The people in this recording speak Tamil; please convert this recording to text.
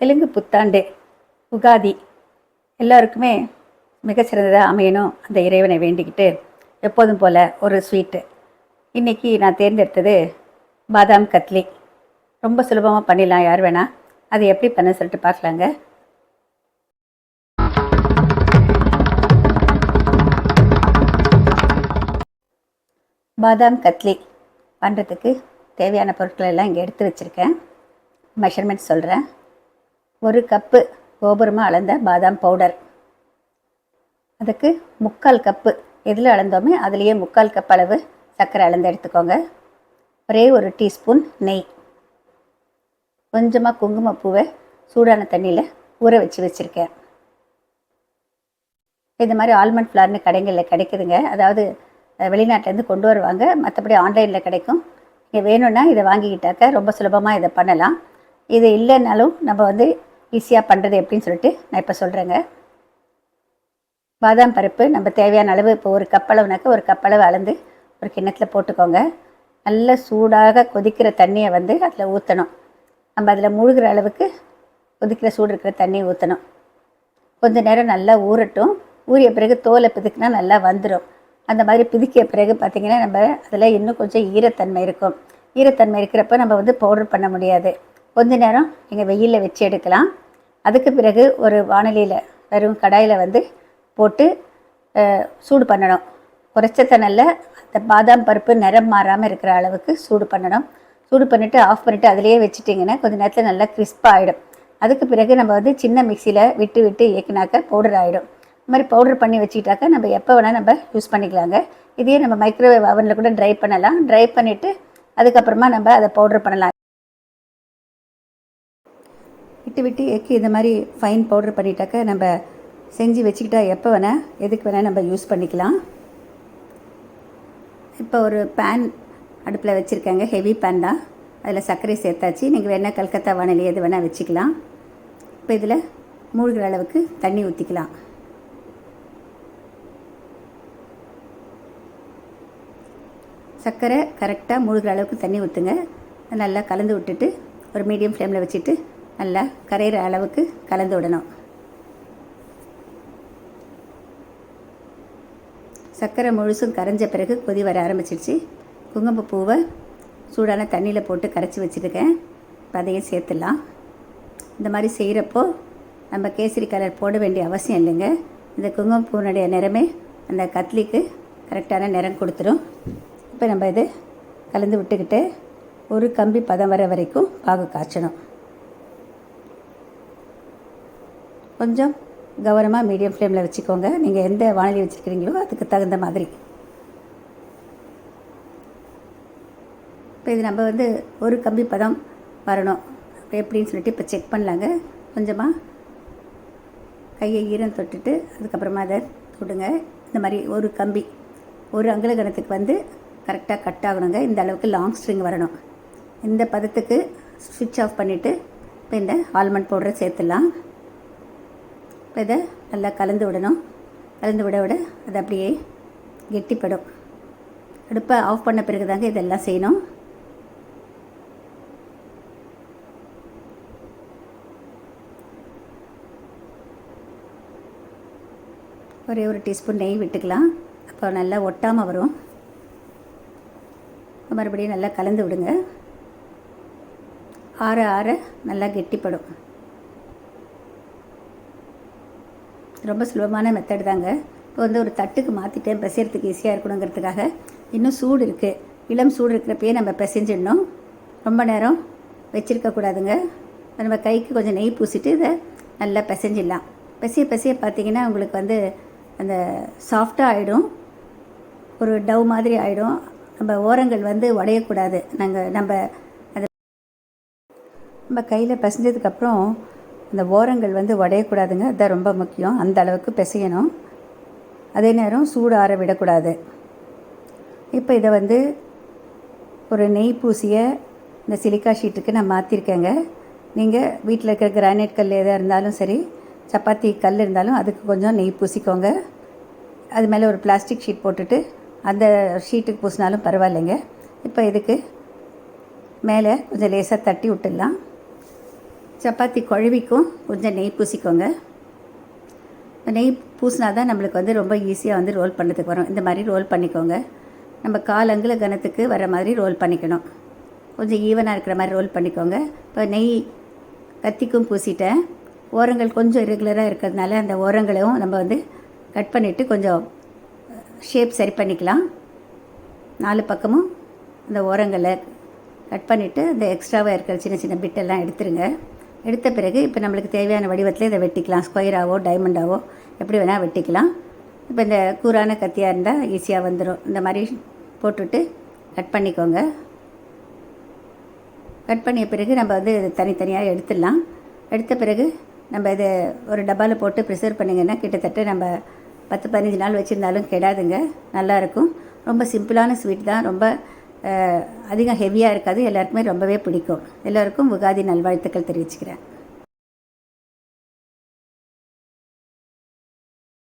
தெலுங்கு புத்தாண்டு உகாதி எல்லாருக்குமே மிகச்சிறந்ததாக அமையணும். அந்த இறைவனை வேண்டிக்கிட்டு எப்போதும் போல் ஒரு ஸ்வீட்டு இன்றைக்கி நான் தேர்ந்தெடுத்தது பாதாம் கத்லி. ரொம்ப சுலபமாக பண்ணிடலாம் யார் வேணால் அது எப்படி பண்ண சொல்லிட்டு பார்க்கலாங்க. பாதாம் கத்லி பண்ணுறதுக்கு தேவையான பொருட்கள் எல்லாம் இங்கே எடுத்து வச்சுருக்கேன். மெஷர்மெண்ட் சொல்கிறேன் ஒரு கப்பு கோபுரமாக அளந்த பாதாம் பவுடர். அதுக்கு முக்கால் கப்பு எதில் அளந்தோமே அதுலேயே முக்கால் கப் அளவு சர்க்கரை அளந்து எடுத்துக்கோங்க. ஒரே ஒரு டீஸ்பூன் நெய். கொஞ்சமாக குங்குமப்பூவை சூடான தண்ணியில் ஊற வச்சு வச்சுருக்கேன். இது மாதிரி ஆல்மண்ட் ஃப்ளார்னு கடைகளில் கிடைக்குதுங்க. அதாவது வெளிநாட்டிலேருந்து கொண்டு வருவாங்க. மற்றபடி ஆன்லைனில் கிடைக்கும். நீங்கள் வேணும்னா இதை வாங்கிக்கிட்டாக்க ரொம்ப சுலபமாக இதை பண்ணலாம். இது இல்லைன்னாலும் நம்ம வந்து ஈஸியாக பண்ணுறது எப்படின்னு சொல்லிட்டு நான் இப்போ சொல்கிறேங்க பாதாம் பருப்பு நம்ம தேவையான அளவு இப்போ ஒரு கப் ஒரு கப் அளவு அளந்து ஒரு கிண்ணத்தில் போட்டுக்கோங்க. நல்ல சூடாக கொதிக்கிற தண்ணியை வந்து அதில் ஊற்றணும் நம்ம அதில் மூழ்கிற அளவுக்கு கொதிக்கிற சூடு இருக்கிற தண்ணியை ஊற்றணும் கொஞ்ச நேரம் நல்லா ஊறட்டும். ஊறிய பிறகு தோலை பிதுக்குனா நல்லா வந்துடும் அந்த மாதிரி பிதுக்கிய பிறகு பார்த்திங்கன்னா நம்ம அதில் இன்னும் கொஞ்சம் ஈரத்தன்மை இருக்கும். ஈரத்தன்மை இருக்கிறப்ப நம்ம வந்து பவுடர் பண்ண முடியாது. கொஞ்ச நேரம் நீங்கள் வெயிலில் வச்சு எடுக்கலாம். அதுக்கு பிறகு ஒரு வானலியில் வெறும் கடாயில் வந்து போட்டு சூடு பண்ணணும். குறைச்ச தண்ணில் அந்த பாதாம் பருப்பு நிறம் மாறாமல் இருக்கிற அளவுக்கு சூடு பண்ணணும். சூடு பண்ணிவிட்டு ஆஃப் பண்ணிவிட்டு அதிலேயே வச்சுட்டிங்கன்னா கொஞ்ச நேரத்தில் நல்லா கிறிஸ்பாக ஆகிடும் அதுக்கு பிறகு நம்ம வந்து சின்ன மிக்சியில் விட்டு விட்டு இயக்கினாக்க பவுடர் ஆகிடும் இந்த மாதிரி பவுடர் பண்ணி வச்சுக்கிட்டாக்க நம்ம எப்போ வேணால் நம்ம யூஸ் பண்ணிக்கலாங்க. இதையே நம்ம மைக்ரோவேவ் அவனில் கூட ட்ரை பண்ணலாம். ட்ரை பண்ணிவிட்டு அதுக்கப்புறமா நம்ம அதை பவுடர் பண்ணலாம். விட்டு விட்டு எக்கி இந்த மாதிரி ஃபைன் பவுடர் பண்ணிட்டாக்க நம்ம செஞ்சு வச்சுக்கிட்டா எப்போ வேணால் எதுக்கு வேணால் நம்ம யூஸ் பண்ணிக்கலாம். இப்போ ஒரு பேன் அடுப்பில் வச்சுருக்கேங்க ஹெவி பேன் தான். அதில் சர்க்கரை சேர்த்தாச்சு. நீங்கள் வேணால் கல்கத்தா வானிலை எது வேணால் வச்சுக்கலாம். இப்போ இதில் மூழ்கிற அளவுக்கு தண்ணி ஊற்றிக்கலாம். சர்க்கரை கரெக்டாக மூழ்கிற அளவுக்கு தண்ணி ஊற்றுங்க. நல்லா கலந்து விட்டுட்டு ஒரு மீடியம் ஃப்ளேமில் வச்சுட்டு நல்லா கரையிற அளவுக்கு கலந்து விடணும். சர்க்கரை முழுசும் கரைஞ்ச பிறகு கொதி வர ஆரம்பிச்சிடுச்சு குங்குமப்பூவை சூடான தண்ணியில் போட்டு கரைச்சி வச்சுருக்கேன். இப்போ அதையும் சேர்த்துடலாம். இந்த மாதிரி செய்கிறப்போ நம்ம கேசரி கலர் போட வேண்டிய அவசியம் இல்லைங்க. இந்த குங்குமப்பூனுடைய நிறமே அந்த கத்லிக்கு கரெக்டான நிறம் கொடுத்துரும். இப்போ நம்ம இது கலந்து விட்டுக்கிட்டு ஒரு கம்பி பதம் வர வரைக்கும் பாகு காய்ச்சணும். கொஞ்சம் கவனமாக மீடியம் ஃப்ளேமில் வச்சுக்கோங்க. நீங்கள் எந்த வானிலை வச்சுருக்கிறீங்களோ அதுக்கு தகுந்த மாதிரி. இப்போ இது நம்ம வந்து ஒரு கம்பி பதம் வரணும். எப்படின்னு சொல்லிட்டு இப்போ செக் பண்ணலாங்க. கொஞ்சமாக கையை ஈரம் தொட்டுட்டு அதுக்கப்புறமா அதை தொடுங்க. இந்த மாதிரி ஒரு கம்பி ஒரு அங்குல கணத்துக்கு வந்து கரெக்டாக கட் ஆகணுங்க. இந்த அளவுக்கு லாங் ஸ்ட்ரிங் வரணும். இந்த பதத்துக்கு ஸ்விட்ச் ஆஃப் பண்ணிவிட்டு இப்போ இந்த ஆல்மண்ட் பவுடரை சேர்த்துடலாம். இப்போ இதை நல்லா கலந்து விடணும். கலந்து விட விட அது அப்படியே கெட்டிப்படும். அடுப்பை ஆஃப் பண்ண பிறகு தாங்க இதெல்லாம் செய்யணும். ஒரே ஒரு டீஸ்பூன் நெய் விட்டுக்கலாம். அப்போ நல்லா ஒட்டாமல் வரும். மறுபடியும் நல்லா கலந்து விடுங்க. ஆற ஆற நல்லா கெட்டிப்படும். ரொம்ப சுலபமான மெத்தட் தாங்க. இப்போ வந்து ஒரு தட்டுக்கு மாற்றிட்டேன் பிசைகிறதுக்கு ஈஸியாக இருக்கணுங்கிறதுக்காக. இன்னும் சூடு இருக்குது இளம் சூடு இருக்கிறப்பயே நம்ம பிசைஞ்சிடணும். ரொம்ப நேரம் வச்சிருக்கக்கூடாதுங்க நம்ம கைக்கு கொஞ்சம் நெய் பூசிட்டு இதை நல்லா பிசைஞ்சிடலாம். பிசைய பிசைய பார்த்தீங்கன்னா உங்களுக்கு வந்து அந்த சாஃப்டாக ஆகிடும் ஒரு டவ் மாதிரி ஆகிடும் நம்ம ஓரங்கள் வந்து உடையக்கூடாது. நாங்கள் நம்ம அந்த நம்ம கையில் பிசைஞ்சதுக்கப்புறம் இந்த ஓரங்கள் வந்து உடையக்கூடாதுங்க அதுதான் ரொம்ப முக்கியம். அந்த அளவுக்கு பிசையணும். அதே நேரம் சூடு ஆற விடக்கூடாது. இப்போ இதை வந்து ஒரு நெய் பூசிய இந்த சிலிக்கா ஷீட்டுக்கு நான் மாற்றிருக்கேங்க நீங்கள் வீட்டில் இருக்கிற கிரானைட் கல் எதாக இருந்தாலும் சரி சப்பாத்தி கல் இருந்தாலும் அதுக்கு கொஞ்சம் நெய் பூசிக்கோங்க. அது மேலே ஒரு பிளாஸ்டிக் ஷீட் போட்டுட்டு அந்த ஷீட்டுக்கு பூசினாலும் பரவாயில்லைங்க. இப்போ இதுக்கு மேலே கொஞ்சம் லேசாக தட்டி விட்டுடலாம். சப்பாத்தி குழவிக்கும் கொஞ்சம் நெய் பூசிக்கோங்க. நெய் பூசினா தான் நம்மளுக்கு வந்து ரொம்ப ஈஸியாக வந்து ரோல் பண்ணுறதுக்கு வரும். இந்த மாதிரி ரோல் பண்ணிக்கோங்க. நம்ம காலங்கில் கணத்துக்கு கனத்துக்கு வர மாதிரி ரோல் பண்ணிக்கணும். கொஞ்சம் ஈவனாக இருக்கிற மாதிரி ரோல் பண்ணிக்கோங்க. இப்போ நெய் கத்திக்கும் பூசிட்டேன். ஓரங்கள் கொஞ்சம் ரெகுலராக இருக்கிறதுனால அந்த ஓரங்களையும் நம்ம வந்து கட் பண்ணிவிட்டு கொஞ்சம் ஷேப் சரி பண்ணிக்கலாம். நாலு பக்கமும் அந்த ஓரங்களை கட் பண்ணிவிட்டு அந்த எக்ஸ்ட்ராவாக இருக்கிற சின்ன சின்ன பிட்டெல்லாம் எடுத்துருங்க. எடுத்த பிறகு இப்போ நம்மளுக்கு தேவையான வடிவத்தில் இதை வெட்டிக்கலாம். ஸ்கொயராகவோ டைமண்டாவோ எப்படி வேணால் வெட்டிக்கலாம். இப்போ இந்த கூரான கத்தியாக இருந்தால் ஈஸியாக வந்துடும் இந்த மாதிரி போட்டுட்டு கட் பண்ணிக்கோங்க. கட் பண்ணிய பிறகு நம்ம வந்து தனித்தனியாக எடுத்துடலாம். எடுத்த பிறகு நம்ம இதை ஒரு டப்பாவில் போட்டு ப்ரிசர்வ் பண்ணிங்கன்னா கிட்டத்தட்ட நம்ம பத்து பதினஞ்சு நாள் வச்சுருந்தாலும் கெடாதுங்க. நல்லாயிருக்கும் ரொம்ப சிம்பிளான ஸ்வீட் தான். ரொம்ப அதிகம் ஹெவியாக இருக்காது. எல்லாருக்குமே ரொம்பவே பிடிக்கும். எல்லோருக்கும் உகாதி நல்வாழ்த்துக்கள் தெரிவிச்சுக்கிறேன்.